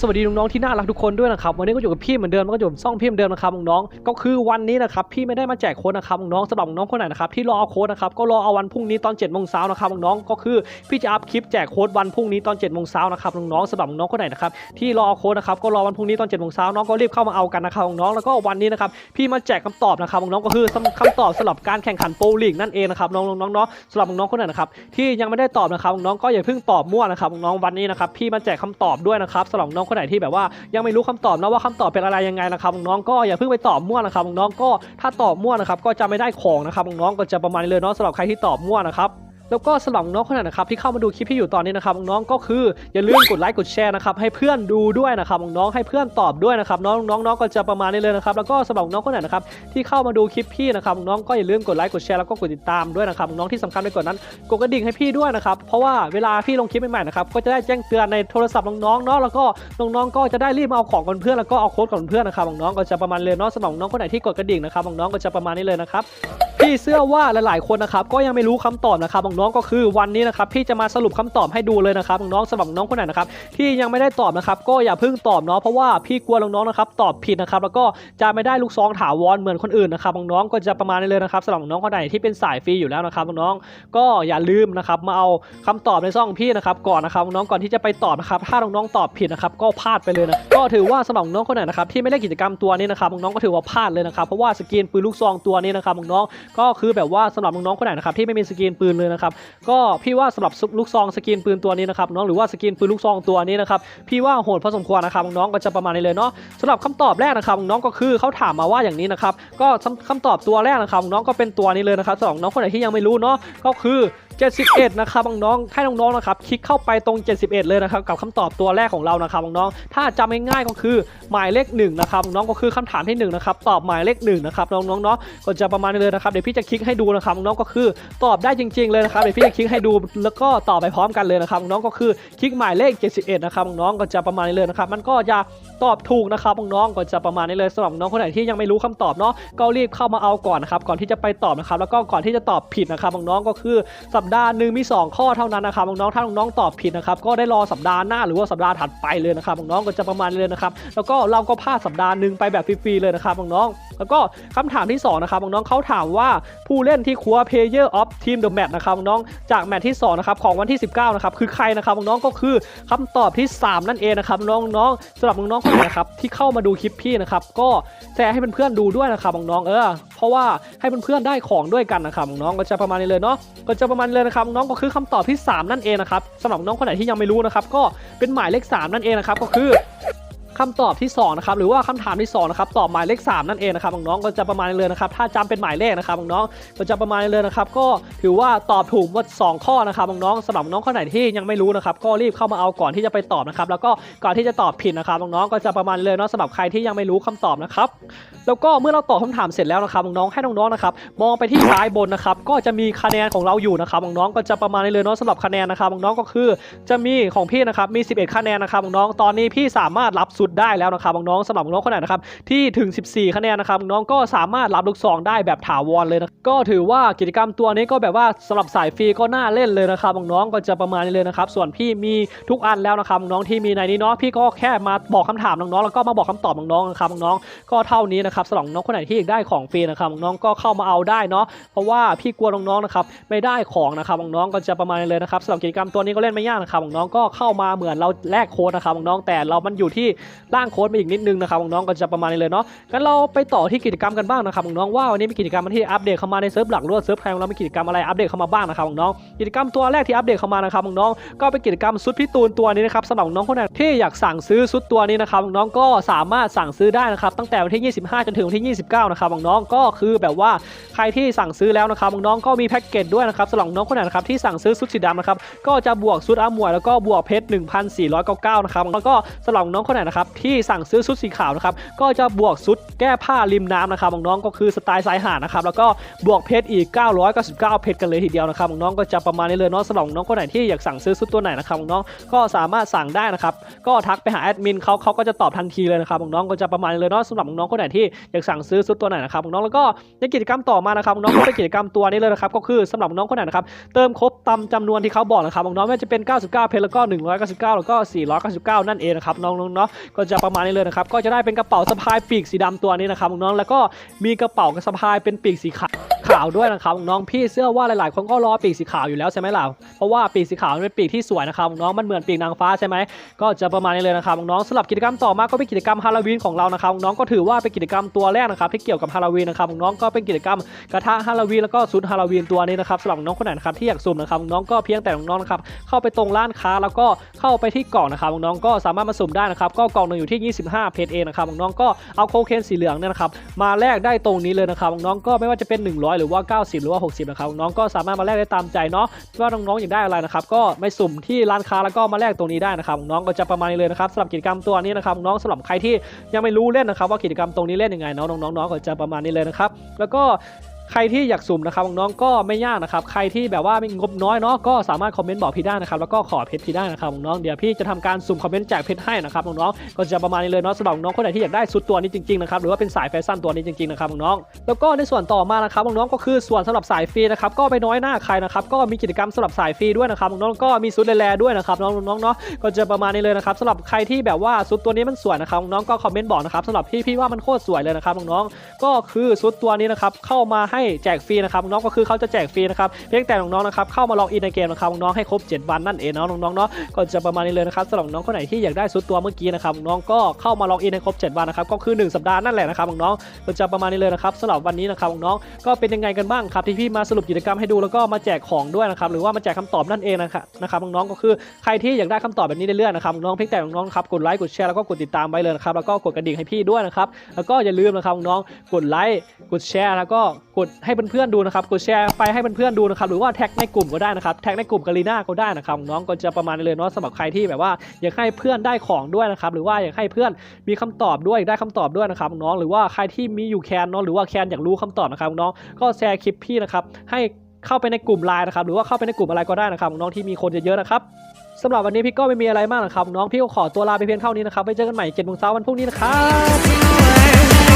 สวัสดีน้องๆที่น่ารักทุกคนด้วยนะครับวันนี้ก็อยู่กับพี่เหมือนเดิมแล้วก็อยู่กับซ่องพี่เหมือนเดิมนะครับน้องๆก็คือวันนี้นะครับพี่ไม่ได้มาแจกโค้ดนะครับน้องๆสำหรับน้องคนไหนนะครับที่รอเอาโค้ดนะครับก็รอเอาวันพรุ่งนี้ตอน7จ็ดโมงเช้านะครับน้องๆก็คือพี่จะอัพคลิปแจกโค้ดวันพรุ่งนี้ตอน7จ็ดโมงเช้านะครับน้องๆสำหรับน้องคนไหนนะครับที่รอเอาโค้ดนะครับก็รอวันพรุ่งนี้ตอน7จ็ดโมงเช้าน้องก็รีบเข้ามาเอากันนะครับน้องๆแล้วก็วันนี้นะครับพี่มาแจกคำตอบนะครับน้องๆก็คือคำตอบสำหรับการแข่งขันโปรลีกนั่นเองนะครับน้องๆน้องๆสำหรับน้องคนไหนนะครับที่ยังไม่ได้ตอบนะครับน้องๆก็อย่าเพิ่งตอบมั่วนะครับน้องๆวันนี้นะครับพี่มาแจกคำตอบด้วยนะครับสำหรับน้องคนไหนที่แบบว่ายังไม่รู้คำตอบนะว่าคำตอบเป็นอะไรยังไงนะครับน้องก็อย่าเพิ่งไปตอบมั่วนะครับน้องก็ถ้าตอบมั่วนะครับก็จะไม่ได้ของนะครับน้องก็จะประมาณนี้เลยเนาะสำหรับใครที่ตอบมั่วนะครับ แล้วก็สำหรับน้องคนไหนนะครับที่เข้ามาดูคลิปที่อยู่ตอนนี้นะครับน้องก็คืออย่าลืมกดไลค์กดแชร์นะครับให้เพื่อนดูด้วยนะครับน้องให้เพื่อนตอบด้วยนะครับน้องๆน้องก็จะประมาณนี้เลยนะครับแล้วก็สำหรับน้องคนไหนนะครับที่เข้ามาดูคลิปพี่นะครับน้องก็อย่าลืมกดไลค์กดแชร์แล้วก็กดติดตามด้วยนะครับน้องที่สำคัญไปกว่านั้นกดกระดิ่งให้พี่ด้วยนะครับเพราะว่าเวลาพี่ลงคลิปใหม่ๆนะครับก็จะได้แจ้งเตือนในโทรศัพท์น้องๆเนาะแล้วก็น้องๆก็จะได้รีบมาเอาของกับเพื่อนแล้วก็เอาโค้ดกับเพื่อนนะครับน้องก็จะประมาณเลยเนาะสำหรับน้องคนไหนที่กดกระดิ่งนะครับน้องก็จะประมาณนี้เลยนะครับ พี่เชื่อว่าหลายๆคนนะครับก็ยังไม่รู้คำตอบนะครับน้องๆก็คือวันนี้นะครับพี่จะมาสรุปคำตอบให้ดูเลยนะครับน้องๆสำหรับน้องคนไหนนะครับที่ยังไม่ได้ตอบนะครับก็อย่าเพิ่งตอบเนาะเพราะว่าพี่กลัวน้องๆนะครับตอบผิดนะครับแล้วก็จะไม่ได้ลูกซองถาวรเหมือนคนอื่นนะครับน้องๆก็จะประมาณนี้เลยนะครับสำหรับน้องคนไหนที่เป็นสายฟรีอยู่แล้วนะครับน้องๆก็อย่าลืมนะครับมาเอาคำตอบในซ่องพี่นะครับก่อนนะครับน้องก่อนที่จะไปตอบนะครับถ้าน้องๆตอบผิดนะครับก็พลาดไปเลยนะก็ถือว่าสำหรับน้องคนไหนนะครับที่ไม่ได้กิจกรรมตัวนี้นะครับน้องก็ถือว่าพลาดเลยนะครับเพราะว่าสกินปืนลูกซองตัวนี้นะครับน้องก็คือแบบว่าสำหรับน้องๆคนไหนนะครับที่ไม่มีสกินปืนเลยนะครับก็พี่ว่าสำหรับลูกซองสกินปืนตัวนี้นะครับน้องหรือว่าสกินปืนลูกซองตัวนี้นะครับพี่ว่าโหดพอสมควรนะครับน้องก็จะประมาณนี้เลยเนาะสำหรับคำตอบแรกนะครับน้องก็คือเขาถามมาว่าอย่างนี้นะครับก็คำตอบตัวแรกนะครับน้องก็เป็นตัวนี้เลยนะครับสำหรับน้องคนไหนที่ยังไม่รู้เนาะก็คือ 71 นะครับน้องๆให้น้องๆนะครับคลิกเข้าไปตรง 71 เลยนะครับกับคำตอบตัวแรกของเรานะครับน้องๆถ้าจำง่ายๆก็คือหมายเลข1นะครับน้องก็คือคำถามที่1นะครับตอบหมายเลข1นะครับน้องๆเนาะก็จะประมาณนี้เลยนะครับเดี๋ยวพี่จะคลิกให้ดูนะครับน้องๆก็คือตอบได้จริง ๆเลยนะครับเดี๋ยวพี่จะคลิกให้ดูแล้วก็ตอบไปพร้อมกันเลยนะครับน้องๆก็คือคลิกหมายเลข 71 นะครับน้องๆก็จะประมาณนี้เลยนะครับมันก็จะ ตอบถูกนะครับน้องๆก็จะประมาณนี้เลยสำหรับน้องคนไหนที่ยังไม่รู้คำตอบเนาะก็รีบเข้ามาเอาก่อนนะครับก่อนที่จะไปตอบนะครับแล้วก็ก่อนที่จะตอบผิดนะครับน้องๆก็คือสัปดาห์หนึ่งมี 2 ข้อเท่านั้นนะครับน้องๆถ้าน้องๆตอบผิดนะครับก็ได้รอสัปดาห์หน้าหรือว่าสัปดาห์ถัดไปเลยนะครับน้องๆก็จะประมาณนี้เลยนะครับแล้วก็เราก็พลาดสัปดาห์หนึ่งไปแบบฟรีๆเลยนะครับน้องๆ แล้วก็คำถามที่สองนะครับน้องเขาถามว่าผู้เล่นที่คว้า Player of Team the Match นะครับน้องจากแมตช์ที่สองนะครับของวันที่ 19นะครับคือใครนะครับน้องก็คือคำตอบที่ 3 นั่นเองนะครับน้องๆสำหรับน้องๆคนไหนนะครับที่เข้ามาดูคลิปพี่นะครับก็แชร์ให้เพื่อนๆดูด้วยนะครับน้องๆเออเพราะว่าให้เพื่อนๆได้ของด้วยกันนะครับน้องก็จะประมาณนี้เลยเนาะก็จะประมาณนี้เลยนะครับน้องก็คือคำตอบที่ 3 นั่นเองนะครับสำหรับน้องคนไหนที่ยังไม่รู้นะครับก็เป็นหมายเลข 3 นั่นเองนะครับก็คือ คำตอบที่2นะครับหรือว่าคำถามที่2นะครับตอบหมายเลข 3 นั่นเองนะครับน้องๆก็จะประมาณเลยนะครับถ้าจำเป็นหมายเลขนะครับน้องๆก็จะประมาณเลยนะครับก็ถือว่าตอบถูกหมด2ข้อนะครับน้องๆสำหรับน้องคนไหนที่ยังไม่รู้นะครับก็รีบเข้ามาเอาก่อนที่จะไปตอบนะครับแล้วก็ก่อนที่จะตอบผิดนะครับน้องๆก็จะประมาณเลยเนาะสำหรับใครที่ยังไม่รู้คำตอบนะครับแล้วก็เมื่อเราตอบคำถามเสร็จแล้วนะครับน้องๆให้น้องๆนะครับมองไปที่ซ้ายบนนะครับก็จะมีคะแนนของเราอยู่นะครับน้องๆก็จะประมาณเลยเนาะสำหรับคะแนนนะครับน้องๆก็คือจะมีของพี่นะครับมี 11 คะแนนนะครับน้องตอนนี้พี่สามารถรับสุดได้แล้วนะครับน้องๆสำหรับน้องคนไหนนะครับที่ถึง 14 คะแนนนะครับน้องก็สามารถรับลูกซองได้แบบถาวรเลยนะก็ถือว่ากิจกรรมตัวนี้ก็แบบว่าสำหรับสายฟรีก็น่าเล่นเลยนะครับน้องก็จะประมาณนี้เลยนะครับส่วนพี่มีทุกอันแล้วนะครับน้องที่มีในนี้เนาะพี่ก็แค่มาบอกคำถามน้องๆแล้วก็มาบอกคำตอบน้องๆนะครับน้องก็เท่านี้นะครับสำหรับน้องคนไหนที่อยากได้ของฟรีนะครับน้องก็เข้ามาเอาได้เนาะเพราะว่าพี่กลัวน้องๆนะครับไม่ได้ของนะครับน้องก็จะประมาณนี้เลยนะครับสำหรับกิจกรรมตัวนี้ก็เล่นไม่ยากนะครับน้องก็เข้ามาเหมือนเราแลกโค้ดนะครับน้องแต่เรามันอยู่ที่ร่างโค้ดมาอีกนิดนึงนะครับน้องๆก็จะประมาณนี้เลยเนาะงั้นเราไปต่อที่กิจกรรมกันบ้างนะครับน้องๆว่าวันนี้มีกิจกรรมที่อัปเดตเข้ามาในเซิร์ฟหลักหรือว่าเซิร์ฟแพงเรามีกิจกรรมอะไรอัปเดตเข้ามาบ้างนะครับน้องกิจกรรมตัวแรกที่อัปเดตเข้ามานะครับน้องก็เป็นกิจกรรมซุดพี่ตูนตัวนี้นะครับสำหรับน้องคนไหนที่อยากสั่งซื้อซุดตัวนี้นะครับน้องก็สามารถสั่งซื้อได้นะครับตั้งแต่วันที่ 25 จนถึงวันที่ 29 นะครับน้องก็คือแบบว่าใครที่สั่งซื้อแล้วนะครับน้องก็มีแพ็กเกจด้วยนะครับสำหรับน้องคนไหนนะครับที่สั่งซื้อซุดสีดำนะครับก็จะบวกซุดอามวยแล้วก็บวกเพชร 1,499 นะครับแล้วก็สำหรับน้องคนไหนนะครับนะครับที่สั่งซื้อชุดสีขาวนะครับก็จะบวกชุดแก้ผ้าริมน้ำนะครับน้องๆก็คือสไตล์สายหาดนะครับแล้วก็บวกเพชรอีก 999 เพชรกันเลยทีเดียวนะครับน้องๆก็จะประมาณนี้เลยเนาะสำหรับน้องคนไหนที่อยากสั่งซื้อชุดตัวไหนนะครับน้องก็สามารถสั่งได้นะครับก็ทักไปหาแอดมินเขาเขาก็จะตอบทันทีเลยนะครับน้องๆก็จะประมาณนี้เลยเนาะสำหรับน้องคนไหนที่อยากสั่งซื้อชุดตัวไหนนะครับน้องแล้วก็ในกิจกรรมต่อมานะครับน้องก็เป็นกิจกรรมตัวนี้เลยนะครับก็คือสำหรับน้องคนไหนนะครับเติมครบตามจำนวนที่เขาบอกนะครับน้องไม่ว่าจะเป็น 99 เพชรแล้วก็ 199 แล้วก็ 499 นั่นเองนะครับน้องๆเนาะก็จะประมาณนี้เลยนะครับก็จะได้เป็นกระเป๋าสะพายปีกสีดำตัวนี้นะครับน้องแล้วก็มีกระเป๋าสะพายเป็นปีกสีขาวด้วยนะครับน้องพี่เชื่อว่าหลายๆ คนก็รอปีกสีขาวอยู่แล้วใช่ไหมล่ะเพราะว่าปีกสีขาวเป็นปีกที่สวยนะครับน้องมันเหมือนปีกนางฟ้าใช่ไหมก็จะประมาณนี้เลยนะครับน้องสำหรับกิจกรรมต่อมาก็เป็นกิจกรรมฮาโลวีนของเรานะครับน้องก็ถือว่าเป็นกิจกรรมตัวแรกนะครับที่เกี่ยวกับฮาโลวีนนะครับน้องก็เป็นกิจกรรมกระทะฮาโลวีนแล้วก็ชุดฮาโลวีนตัวนี้นะครับสำหรับน้องคนไหนนะครับที่อยากสุ่มนะครับน้องก็เพียงแต่น้องๆนะครับเข้าไปตรงร้านค้าแล้วก็เข้าไปที่กล่องนะครับน้องก็สามารถมาสุ่มได้นะครับก็กล่องหนึ่งอยู่ที่ 25 เพจเองนะครับน้องก็เอาโคเคนสีเหลืองเนี่ยนะครับมาแลกได้ตรงนี้เลยนะครับน้องก็ไม่ว่าจะเป็น 100หรือว่า 90 หรือว่า 60 นะครับ น้องก็สามารถมาแลกได้ตามใจเนาะว่าน้องๆอยากได้อะไรนะครับ ก็ไม่สุ่มที่ร้านค้าแล้วก็มาแลกตรงนี้ได้นะครับ น้องก็จะประมาณนี้เลยนะครับสำหรับกิจกรรมตัวนี้นะครับ น้องสำหรับใครที่ยังไม่รู้เล่นนะครับ ว่ากิจกรรมตรงนี้เล่นยังไงเนาะน้องๆก็จะประมาณนี้เลยนะครับ แล้วก็ ใครที่อยากสุ่มนะครับน้องๆก็ไม่ยากนะครับใครที่แบบว่ามีงบน้อยเนาะก็สามารถคอมเมนต์บอกพี่ได้นะครับแล้วก็ขอเพชรพี่ได้นะครับน้องๆเดี๋ยวพี่จะทำการสุ่มคอมเมนต์แจกเพชรให้นะครับน้องๆก็จะประมาณนี้เลยเนาะสำหรับน้องคนไหนที่อยากได้ชุดตัวนี้จริงๆนะครับหรือว่าเป็นสายแฟชั่นตัวนี้จริงๆนะครับน้องๆแล้วก็ในส่วนต่อมานะครับน้องๆก็คือส่วนสำหรับสายฟรีนะครับก็ไปน้อยหน้าใครนะครับก็มีกิจกรรมสำหรับสายฟรีด้วยนะครับน้องๆก็มีชุดแลด้วยนะครับน้องๆเนาะก็จะประมาณนี้เลยนะครับสำหรับใครที่แบบว่าชุดตัวนี้มันสวยนะครับน้องก็คอมเมนต์บอกนะครับสำหรับพี่พี่ว่ามันโคตรสวยเลยนะครับน้องๆก็คือชุดตัวนี้นะครับเข้ามาให้แจกฟรีนะครับน้องก็คือเขาจะแจกฟรีนะครับเพียงแต่น้องๆนะครับเข้ามาลองอินในเกมนะครับน้องให้ครบ 7 วันนั่นเองเนาะน้องๆเนาะก็จะประมาณนี้เลยนะครับสำหรับน้องคนไหนที่อยากได้ชุดตัวเมื่อกี้นะครับน้องก็เข้ามาลองอินให้ครบ 7 วันนะครับก็คือ 1 สัปดาห์นั่นแหละนะครับน้องก็จะประมาณนี้เลยนะครับสำหรับวันนี้นะครับน้องก็เป็นยังไงกันบ้างครับที่พี่มาสรุปกิจกรรมให้ดูแล้วก็มาแจกของด้วยนะครับหรือว่ามาแจกคำตอบนั่นเองนะครับนะครับน้องก็คือใครที่อยากได้คำตอบแบบนี้เรื่อยๆนะครับน้องเพียงแต่น้องๆครับกดไลค์กดแชร์แล้วก็กดติดตามไว้เลยนะครับแล้วก็กดกระดิ่งให้พี่ด้วยนะครับแล้วก็อย่าลืมนะครับน้องกดไลค์กดแชร์แล้วก็กดให้เพื่อนๆดูนะครับกดแชร์ไปให้เพื่อนๆดูนะครับหรือว่าแท็กในกลุ่มก็ได้นะครับแท็กในกลุ่มกาลีน่าก็ได้นะครับน้องก็จะประมาณนี้เลยเนาะสำหรับใครที่แบบว่าอยากให้เพื่อนได้ของด้วยนะครับหรือว่าอยากให้เพื่อนมีคำตอบด้วยได้คำตอบด้วยนะครับน้องหรือว่าใครที่มีอยู่แคนเนาะหรือว่าแคนอยากรู้คำตอบนะครับน้องก็แชร์คลิปพี่นะครับให้เข้าไปในกลุ่มไลน์นะครับหรือว่าเข้าไปในกลุ่มอะไรก็ได้นะครับน้องที่มีคนเยอะๆนะครับสำหรับวันนี้พี่ก็ไม่มีอะไรมากนะครับ น้องพี่ก็ขอตัวลาไปเพียงเท่านี้นะครับไว้เจอกันใหม่เจ็ดโมงเช้าวันพรุ่งนี้นะครับ